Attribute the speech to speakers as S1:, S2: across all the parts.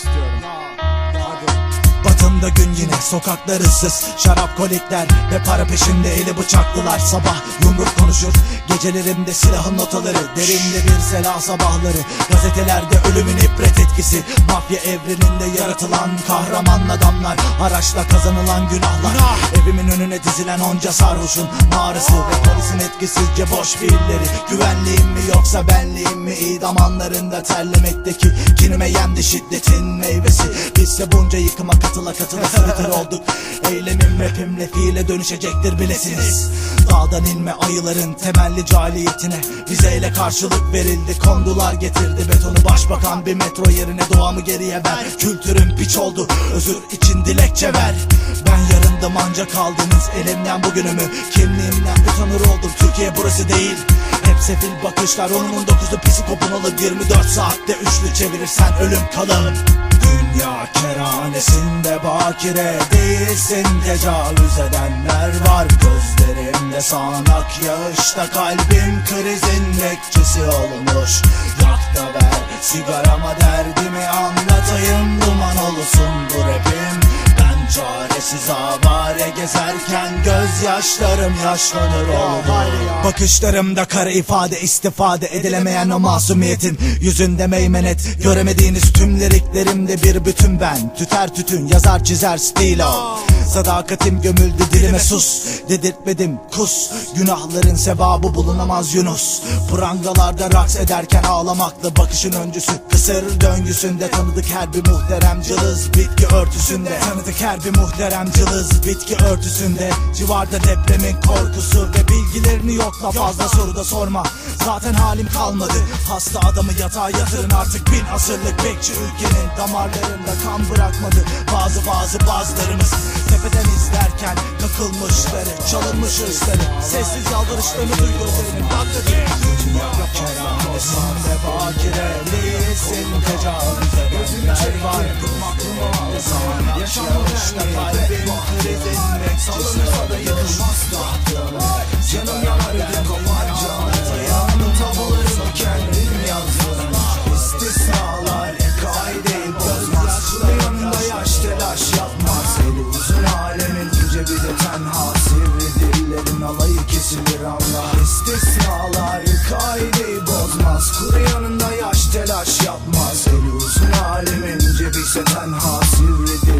S1: Still
S2: Batımda gün yine sokaklar ıssız. Şarap kolikler ve para peşinde eli bıçaklılar. Sabah yumruk konuşur gecelerimde silahın notaları. Derinde bir sela sabahları Gazetelerde ölümün ibret etkisi. Mafya evreninde yaratılan kahraman adamlar. Araçla kazanılan günahlar. Evimin önüne dizilen onca sarhoşun mağarası Ve polisin etkisizce boş fiilleri. Güvenliğim mi yoksa benliğim mi? İdam anlarında terlemekteki Kinime yendi şiddetin meyvesi. Bizse bunca yıkıma katıla katıla sırıtır olduk Eylemim rapimle fiile dönüşecektir bilesiniz. Dağdan inme ayıların temelli cahiliyetine. Vizeyle karşılık verildi kondular getirdi. Betonu Başbakan bir metro yerine doğamı geriye ver. Kültürüm piç oldu özür için dilekçe ver. Ben yarındım ancak kaldınız elimden bugünümü. Kimliğimden utanır oldum Türkiye burası değil. Hep sefil bakışlar onun dokuzu psikopun alır. 24 saatte üçlü çevirirsen ölüm kalır Dünya kerhanesinde bakire değilsin Tecavüz edenler var. Gözlerimde sağanak yağışta Kalbim krizin bekçisi olmuş. Yak da ver sigarama derdimi anlatayım Duman olsun bu rapim çaresiz avare gezerken gözyaşlarım yaşlanır oldu Bakışlarımda kara ifade istifade edilemeyen o masumiyetin Yüzünde meymenet göremediğiniz tüm liriklerimde bir bütün ben. Tüter tütün yazar çizer stilo. Sadakatim gömüldü dilime sus. Dedirtmedim kus. Günahların sevabı bulunamaz Yunus. Prangalarda raks ederken ağlamakla bakışın öncüsü. Kısır döngüsünde tanıdık her bir muhterem cılız Bitki örtüsünde. Tanıdık her bir muhterem cılız Bitki örtüsünde. Civarda depremin korkusu Ve bilgilerini yokla. Fazla soru da sorma Zaten halim kalmadı. Hasta adamı yatağa yatırın artık bin asırlık bekçi ülkenin Damarlarında kan bırakmadı. Bazı bazı bazılarımız Tepeden izlerken kakılmışları Çalınmış hırsları. Sessiz yalvarışlarını duy gözlerimin Bakladın yaşanmışta kalbim krizin Salınırsa da yıkılmaz tahtım Canım yanardı koparca Anlatayım tabularımı kendim yazdım İstisnalar kaideyi bozmaz Kulu yanında yaş telaş yapmaz Eli uzun alemin ince bir de tenha Sivri dillerin alayı kesilir anla İstisnalar kaideyi bozmaz Kuru yanında yaş telaş yapmaz. Eli uzun alemin ince bir de tenha Sivri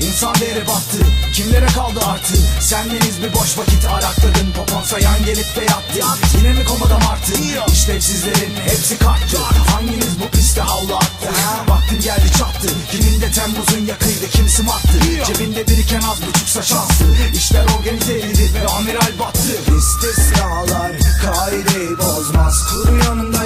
S2: İnsan değeri battı Kimlere kaldı artı? Sendeniz bir boş vakit arakladın? Popon sayan gelip de yattı. Yine mi komada martı? İşlevsizlerin hepsi kalktı. Hanginiz bu piste havlu attı ha? Vaktin geldi çattı. Kimin de Temmuz'un yakıydı kim sımattı Cebinde biriken az buçuksa şanslı İşler organize edildi ve amiral battı. İstisnalar kaideyi bozmaz. Kuru yanında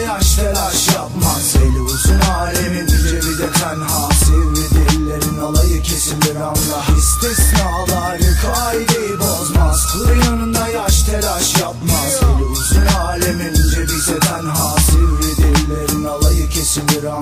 S2: mixing it on.